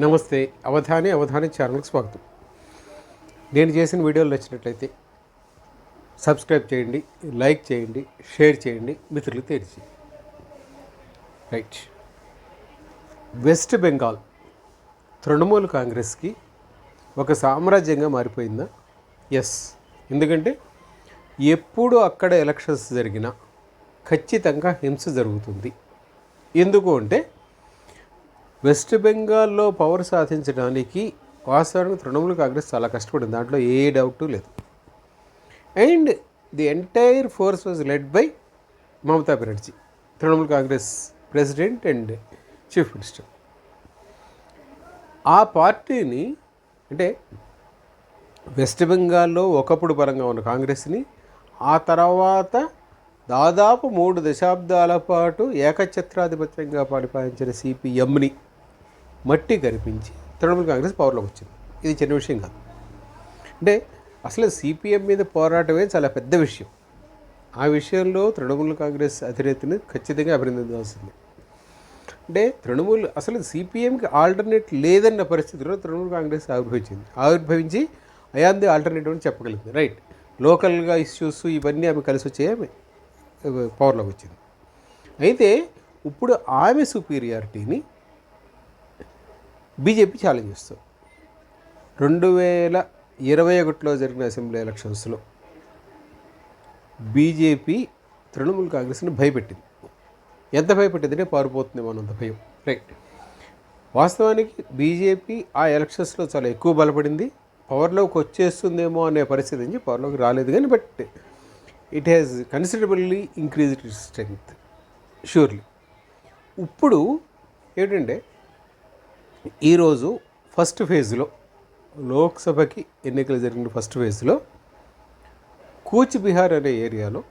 నమస్తే. అవధాని అవధాని ఛానల్కి స్వాగతం. నేను చేసిన వీడియోలు నచ్చినట్లయితే సబ్స్క్రైబ్ చేయండి లైక్ చేయండి షేర్ చేయండి మిత్రులు తెరిచి రైట్. వెస్ట్ బెంగాల్ తృణమూల్ కాంగ్రెస్కి ఒక సామ్రాజ్యంగా మారిపోయిందా? ఎస్ ఎందుకంటే ఎప్పుడు అక్కడ ఎలక్షన్స్ జరిగినా ఖచ్చితంగా హింస జరుగుతుంది. ఎందుకు అంటే వెస్ట్ బెంగాల్లో పవర్ సాధించడానికి వాస్తవానికి తృణమూల కాంగ్రెస్ చాలా కష్టపడింది. దాంట్లో ఏ డౌట్ లేదు. And the entire force was led by Mamata Banerjee Trinamool Congress president and chief minister. ఆ పార్టీని అంటే వెస్ట్ బెంగాల్లో ఒకప్పుడు పరంగా ఉన్న కాంగ్రెస్ని ఆ తర్వాత దాదాపు మూడు దశాబ్దాల పాటు ఏకఛత్రాధిపత్యంగా పరిపాలించిన సిపిఎంని మట్టి కనిపించి తృణమూల్ కాంగ్రెస్ పవర్లోకి వచ్చింది. ఇది చిన్న విషయం కాదు. అంటే అసలు సిపిఎం మీద పోరాటమే చాలా పెద్ద విషయం. ఆ విషయంలో తృణమూల్ కాంగ్రెస్ అధినేతని ఖచ్చితంగా అభినందించాల్సింది. అంటే తృణమూల్ అసలు సిపిఎంకి ఆల్టర్నేట్ లేదన్న పరిస్థితిలో తృణమూల్ కాంగ్రెస్ ఆవిర్భవించింది. ఆవిర్భవించి అయాన్ ది ఆల్టర్నేటివ్ అని చెప్పగలిగింది. రైట్ లోకల్గా ఇష్యూస్ ఇవన్నీ ఆమె కలిసి వచ్చే ఆమె పవర్లోకి వచ్చింది. అయితే ఇప్పుడు ఆమె సుపీరియారిటీని బీజేపీ ఛాలెంజ్ చేస్తుంది. రెండు వేల ఇరవై ఒకటిలో జరిగిన అసెంబ్లీ ఎలక్షన్స్లో బీజేపీ తృణమూల్ కాంగ్రెస్ని భయపెట్టింది. ఎంత భయపెట్టిందంటే పారిపోతుంది మనంత భయం. రైట్ వాస్తవానికి బీజేపీ ఆ ఎలక్షన్స్లో చాలా ఎక్కువ బలపడింది. పవర్లోకి వచ్చేస్తుందేమో అనే పరిస్థితి నుంచి పవర్లోకి రాలేదు కానీ but it has considerably increase strength surely ఇప్పుడు ఏంటంటే ఈరోజు ఫస్ట్ ఫేజ్లో లోక్సభకి ఎన్నికలు జరిగిన ఫస్ట్ ఫేజ్లో కూచిబిహార్ అనే ఏరియాలో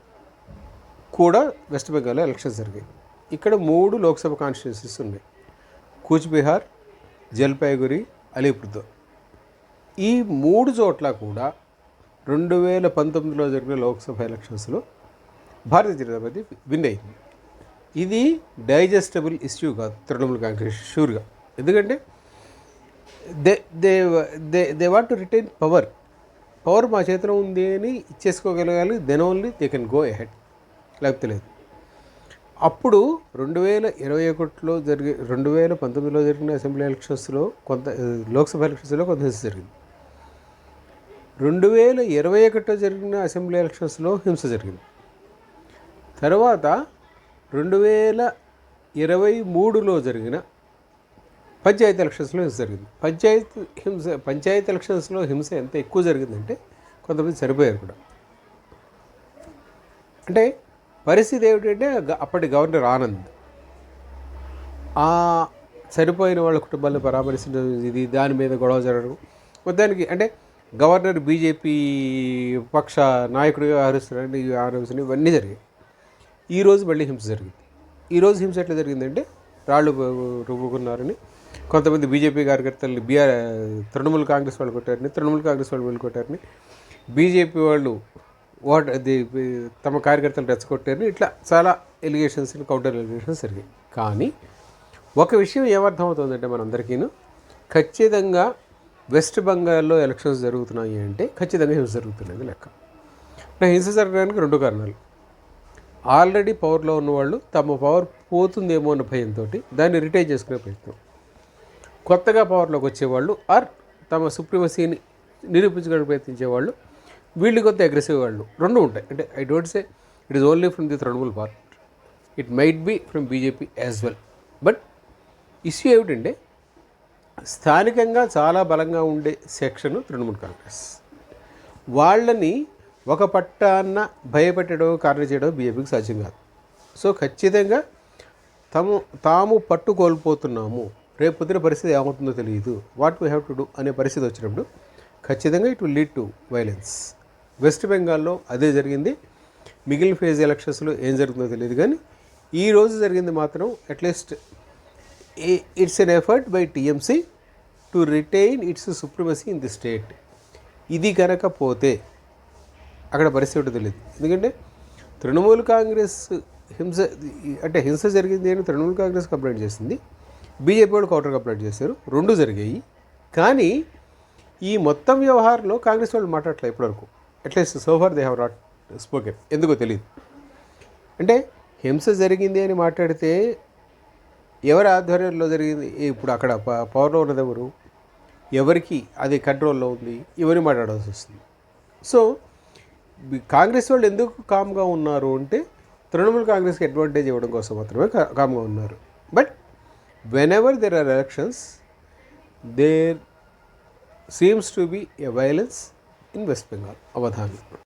కూడా వెస్ట్ బెంగాల్లో ఎలక్షన్స్ జరిగాయి. ఇక్కడ మూడు లోక్సభ కాన్స్టిట్యూన్సీస్ ఉన్నాయి. కూచిబిహార్ జల్పైగురి అలీపుర్దోర్ ఈ మూడు చోట్ల కూడా రెండు వేల పంతొమ్మిదిలో జరిగిన లోక్సభ ఎలక్షన్స్లో భారతీయ జనతా పార్టీ విన్ అయింది. ఇది డైజెస్టబుల్ ఇష్యూ కాదు తృణమూల్ కాంగ్రెస్ షూర్గా. ఎందుకంటే they they they they want to retain power. Power మా చేతిలో ఉంది అని ఇచ్చేసుకోగలగాలి. Then only they can go ahead లేకపోతే లేదు. అప్పుడు రెండు వేల ఇరవై ఒకటిలో జరిగే రెండు వేల పంతొమ్మిదిలో జరిగిన అసెంబ్లీ ఎలక్షన్స్లో కొంత లోక్సభ ఎలక్షన్స్లో కొంత హింస జరిగింది. రెండు వేల ఇరవై ఒకటిలో జరిగిన అసెంబ్లీ ఎలక్షన్స్లో హింస జరిగింది. తర్వాత రెండు వేల ఇరవై మూడులో జరిగిన పంచాయతీ ఎలక్షన్స్లో హింస జరిగింది. పంచాయతీ హింస పంచాయతీ ఎలక్షన్స్లో హింస ఎంత ఎక్కువ జరిగిందంటే కొంతమంది చనిపోయారు కూడా. అంటే పరిస్థితి ఏమిటంటే అప్పటి గవర్నర్ ఆనంద్ ఆ చనిపోయిన వాళ్ళ కుటుంబాలను పరామర్శించడం ఇది దాని మీద గొడవ జరగడం. మొత్తానికి అంటే గవర్నర్ బీజేపీ పక్ష నాయకుడిగా వ్యవహరిస్తున్నారని ఆరోపణ ఇవన్నీ జరిగాయి. ఈరోజు మళ్ళీ హింస జరిగింది. ఈరోజు హింస ఎట్లా జరిగిందంటే రాళ్ళు రుబ్బుకున్నారని కొంతమంది బీజేపీ కార్యకర్తలు బీఆర్ తృణమూల్ కాంగ్రెస్ వాళ్ళు కొట్టారని తృణమూల్ కాంగ్రెస్ వాళ్ళు వీళ్ళు కొట్టారని బీజేపీ వాళ్ళు ఓట్ అది తమ కార్యకర్తలు రెచ్చగొట్టారని ఇట్లా చాలా ఎలిగేషన్స్ కౌంటర్ ఎలిగేషన్స్ జరిగాయి. కానీ ఒక విషయం ఏమర్థమవుతుందంటే మనందరికీను ఖచ్చితంగా వెస్ట్ బెంగాల్లో ఎలక్షన్స్ జరుగుతున్నాయి అంటే ఖచ్చితంగా హింస జరుగుతున్నది లెక్క. నా హింస జరగడానికి రెండు కారణాలు. ఆల్రెడీ పవర్లో ఉన్నవాళ్ళు తమ పవర్ పోతుందేమో అన్న భయంతో దాన్ని రిటైన్ చేసుకునే ప్రయత్నం. కొత్తగా పవర్లోకి వచ్చేవాళ్ళు ఆర్ తమ సుప్రీమసీని నిరూపించుకోవడానికి ప్రయత్నించేవాళ్ళు వీళ్ళు కొద్ది అగ్రెసివ్ వాళ్ళు. రెండు ఉంటాయి. అంటే I don't say it is only from the Trinamool party it might be from BJP as well but issue ఏమిటంటే స్థానికంగా చాలా బలంగా ఉండే సెక్షన్ తృణమూల్ కాంగ్రెస్ వాళ్ళని ఒక పట్టాన్న భయపెట్టడం కార్య చేయడం బీజేపీకి సాధ్యం కాదు. సో ఖచ్చితంగా తాము తాము పట్టు కోల్పోతున్నాము రేపు పొద్దున పరిస్థితి ఏమవుతుందో తెలియదు. What we have to do అనే పరిస్థితి వచ్చినప్పుడు ఖచ్చితంగా it will lead to violence West బెంగాల్లో అదే జరిగింది. మిగిలిన ఫేజ్ ఎలక్షన్స్లో ఏం జరుగుతుందో తెలియదు కానీ ఈ రోజు జరిగింది మాత్రం at least it's an effort by TMC to retain its supremacy in the state ఇది కనుక పోతే అక్కడ పరిస్థితి తెలియదు. ఎందుకంటే తృణమూల్ కాంగ్రెస్ హింస అంటే హింస జరిగింది అని తృణమూల్ కాంగ్రెస్ కంప్లైంట్ చేసింది. బీజేపీ వాళ్ళు కౌంటర్ కంప్లైంట్ చేశారు. రెండు జరిగాయి. కానీ ఈ మొత్తం వ్యవహారంలో కాంగ్రెస్ వాళ్ళు మాట్లాడలే ఇప్పటివరకు. At least so far they have not spoken ఎందుకో తెలియదు అంటే హింస జరిగింది అని మాట్లాడితే ఎవరి ఆధ్వర్యంలో జరిగింది? ఇప్పుడు అక్కడ ప- పవర్లో ఉన్నది ఎవరు? ఎవరికి? అది కంట్రోల్లో ఉంది. ఎవరిని మాట్లాడాల్సి వస్తుంది? సో కాంగ్రెస్ వాళ్ళు ఎందుకు కామ్గా ఉన్నారు అంటే తృణమూల్ కాంగ్రెస్కి అడ్వాంటేజ్ ఇవ్వడం కోసం మాత్రమే కా- కామ్గా ఉన్నారు. But whenever there are elections, there seems to be a violence in West Bengal, Avadhani.